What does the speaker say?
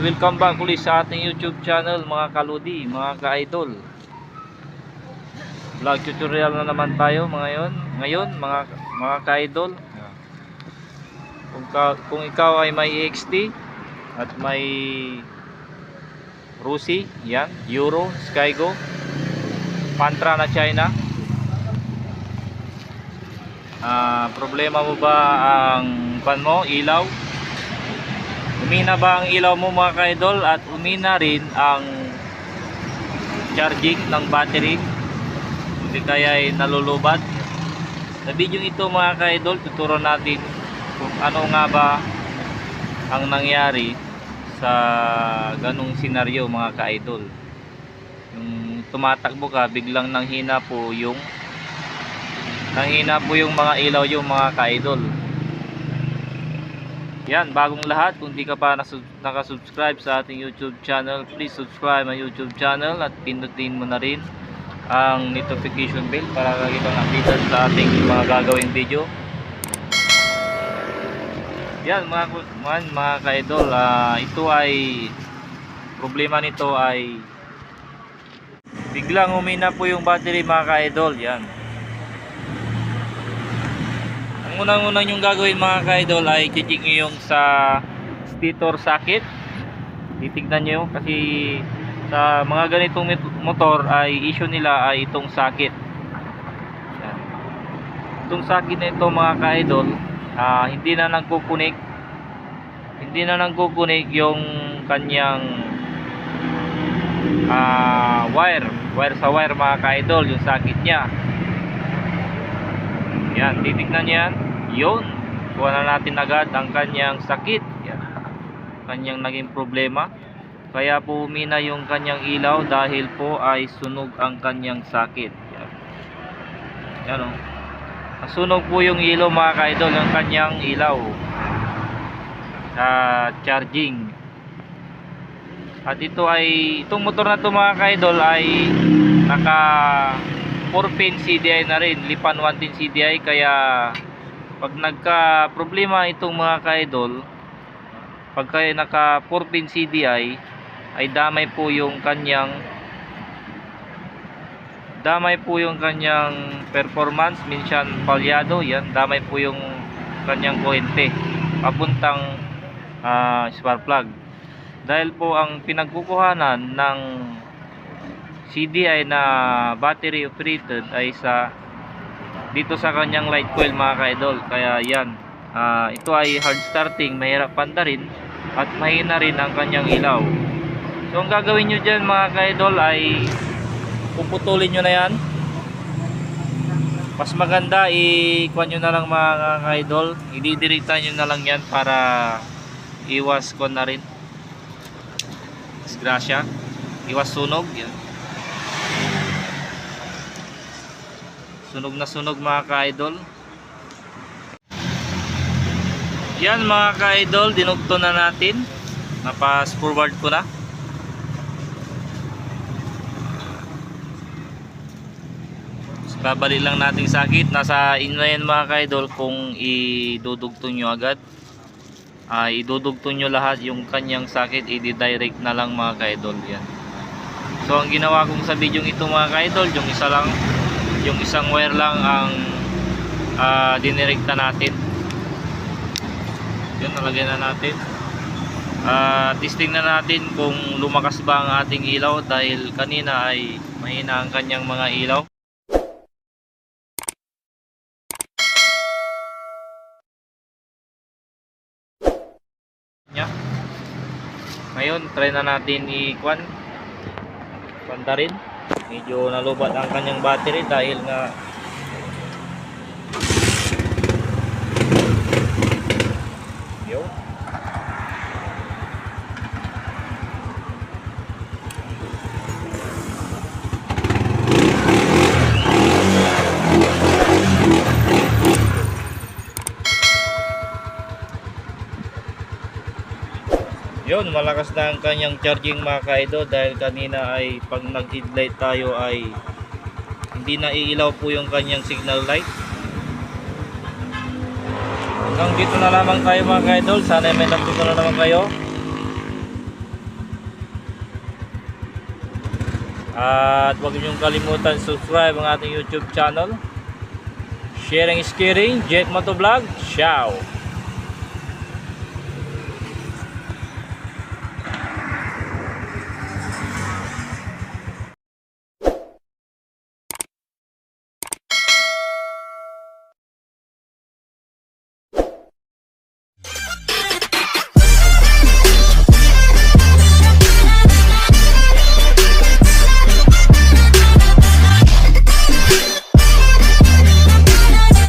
Welcome back ulit sa ating YouTube channel mga kaludi, mga ka-idol. Vlog tutorial na naman tayo mga yon. Ngayon, mga mga ka-idol. Kung, ka, kung ikaw ay may EXT at may Rusi, yan, Euro, Skygo, Pantra na China. Ah, problema mo ba ang pan mo, ilaw? Umina ba ang ilaw mo mga ka-idol at umina rin ang charging ng battery? Hindi kaya ay nalulubat? Sa video ito mga ka-idol, tuturo natin kung ano nga ba ang nangyari sa ganong senaryo mga ka-idol. Yung tumatakbo ka, biglang nanghina po yung nanghina po yung mga ilaw yung mga ka-idol. Yan, bagong lahat. Kung di ka pa nakasubscribe sa ating YouTube channel, please subscribe my YouTube channel at pindutin mo na rin ang notification bell para lagi kang updated sa ating mga gagawing video. Yan, mga, ku- mga, ka-idol, ah, ito ay problema nito ay biglang umina po yung battery mga ka-idol. Yan. Ang unang-unang yung gagawin mga ka-idol ay checking nyo yung sa stator socket. Titignan nyo kasi sa mga ganitong motor ay issue nila ay itong socket. Yan. Itong socket na ito mga ka-idol, ah, hindi na nagkukunik. Hindi na nagkukunik yung kanyang ah, wire. Wire sa wire mga ka-idol, yung socket niya. Yan, titignan yan. Yun. Kuha na natin agad ang kanyang sakit. Yan. Kanyang naging problema. Kaya po umina yung kanyang ilaw dahil po ay sunog ang kanyang sakit. Yan. Yan o. Nasunog po yung ilaw mga ka-idol, yung kanyang ilaw. Sa charging. At ito ay, itong motor na to mga ka-idol ay naka 4 pin CDI na rin, lipan 1 pin CDI kaya pag nagka problema itong mga ka-idol pagka naka 4 pin CDI ay damay po yung kanyang damay po yung kanyang performance minsan palyado yan damay po yung kanyang kuhente papuntang ah, spark plug. Dahil po ang pinagkukuhanan ng CDI na battery operated ay sa dito sa kanyang light coil mga ka-idol. Kaya yan ah, ito ay hard starting mahirap pandarin at mahina rin ang kanyang ilaw. So ang gagawin nyo dyan mga ka-idol ay puputulin nyo na yan. Mas maganda i-kuha nyo na lang mga ka-idol. Ididirita nyo na lang yan para iwas ko na rin. Disgrasya iwas sunog yan sunog na sunog mga ka-idol. Yan mga ka-idol dinugto na natin. Napas forward ko na. Babali lang nating sakit nasa inyo yan mga ka-idol kung idudugto nyo agad. Ay idudugto nyo lahat yung kanyang sakit i-direct na lang mga ka-idol yan. So ang ginawa kong sa video ito mga ka-idol yung isa lang yung isang wire lang ang uh, dinirekta natin. Yun nalagay na natin. Uh, testing na natin kung lumakas ba ang ating ilaw dahil kanina ay mahina ang kanyang mga ilaw. Ngayon try na natin i-kwan. Kwanta rin medyo nalubat ang kanyang battery dahil nga Yun, malakas na ang kanyang charging mga kaido dahil kanina ay pag nag-headlight tayo ay hindi na iilaw po yung kanyang signal light. Hanggang dito na lamang tayo mga kaidol. Sana may natutunan naman kayo. At huwag niyong kalimutan subscribe ang ating YouTube channel. Sharing is caring. Jet Moto Vlog. Ciao!